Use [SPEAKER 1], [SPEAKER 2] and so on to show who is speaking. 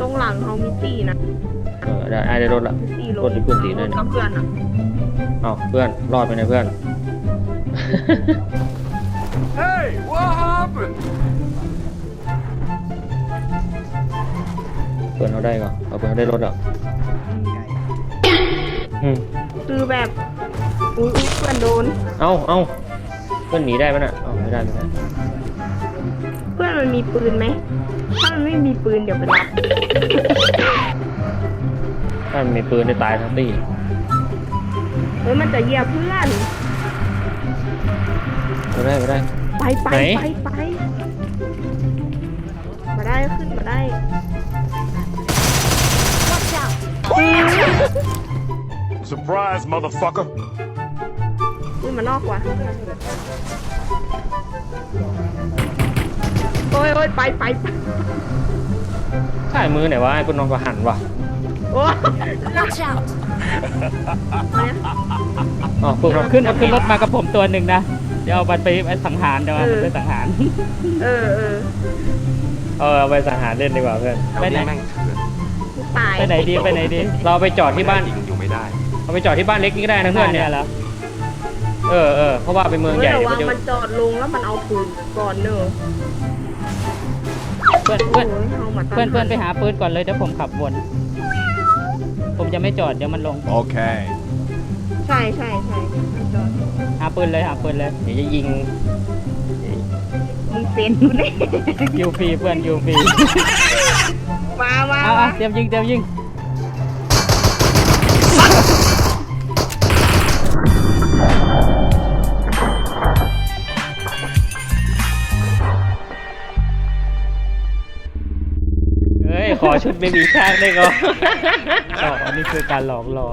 [SPEAKER 1] ตรงหลังเขามีตีนะ
[SPEAKER 2] เออได้ได้รถละ
[SPEAKER 1] ตีล
[SPEAKER 2] รถที่เพื่อนตีนั่น
[SPEAKER 1] กับเพื่อนอะ
[SPEAKER 2] เอ้าเพื่อนรอดไปไหนเพื่อน
[SPEAKER 3] Hey, what happened?
[SPEAKER 2] เพื่อนเขาได้ก่อนเอาเพื่อนเขาได้รถอะอืม
[SPEAKER 1] คือแบบอุ้ยอุ้ยเพื่อนโดน
[SPEAKER 2] เอ้าเอ้าเพื่อนหนีได้ปะน่ะเอ้าไม่ได้ไม่ได้
[SPEAKER 1] เพื่อน มันมีปืนไหม ถ้ามันไม่มีปืนเดี๋ยวไปรับ
[SPEAKER 2] ถ้ามันมีปืนได้ตายทั้งตี
[SPEAKER 1] เฮ้ยมันจะเหยียบเพื่อน
[SPEAKER 2] ไม่ได้ไม่ได้
[SPEAKER 1] ไปไป
[SPEAKER 2] ไหน
[SPEAKER 1] ไปไปมาได้ขึ้นมาได้
[SPEAKER 3] Surprise, motherfucker.
[SPEAKER 1] อุ้ยมานอกว่ะ โอ้ยโอ้ยไปไปไป
[SPEAKER 2] ใช่มือไหนวะไอ้พวกน้องก็หันว่ะ
[SPEAKER 1] โอ้ย
[SPEAKER 4] Watch out!
[SPEAKER 2] อ๋อพวกเรา
[SPEAKER 5] ขึ้นขึ้นรถมากับผมตัวหนึ่งนะ เดี๋ยวเอามันไปไปสังหารเดี๋ยวเอามันไปสังหาร
[SPEAKER 1] เออเออ
[SPEAKER 2] เออเอาไปสังหารเล่นดีกว่าเพื่อน
[SPEAKER 5] ไปไหน
[SPEAKER 3] แม่งเถื่อน
[SPEAKER 1] ตาย
[SPEAKER 5] ไปไหนดีไปไหนดี
[SPEAKER 2] เราไปจอดที่บ้าน
[SPEAKER 3] จริงอยู่ไม่ได้
[SPEAKER 2] เราไปจอดที่บ้านเล็กนี่ก็ได้นะเพื่อนเนี่ย
[SPEAKER 5] เหรอ
[SPEAKER 2] เออเออเพราะว่าเป็นเมืองใหญ่
[SPEAKER 1] ระวั
[SPEAKER 2] มัน
[SPEAKER 1] ง
[SPEAKER 2] จะ
[SPEAKER 1] มันจอดลงแล้วมันเอาปืนก่อนเนอะ
[SPEAKER 5] เพื่อน
[SPEAKER 1] โอ้
[SPEAKER 5] เพื่อน
[SPEAKER 1] ยเอามาตั้ง
[SPEAKER 5] เพื่อนเพื่อนไปหาปืนก่อนเลยเดี๋ยวผมขับวน ผมจะไม่จอดเดี๋ยวมันลง
[SPEAKER 3] Okay.
[SPEAKER 1] ใช่ใช่ใช่จอด
[SPEAKER 5] หาปืนเลยหาปืนเลย
[SPEAKER 2] เดี๋ยวจะยิง
[SPEAKER 1] มึงเซ็นกูเนี่ย
[SPEAKER 5] ยูฟรีเพื่อนยูฟรี
[SPEAKER 1] มามา
[SPEAKER 5] เอา
[SPEAKER 1] มา
[SPEAKER 5] เอาเตรียมยิงเตรียมยิง
[SPEAKER 2] เฮ้ย ขอชุดไม่มีชาร์กได้ก่อน
[SPEAKER 5] อ๋ออันนี้คือการหลอกล่อ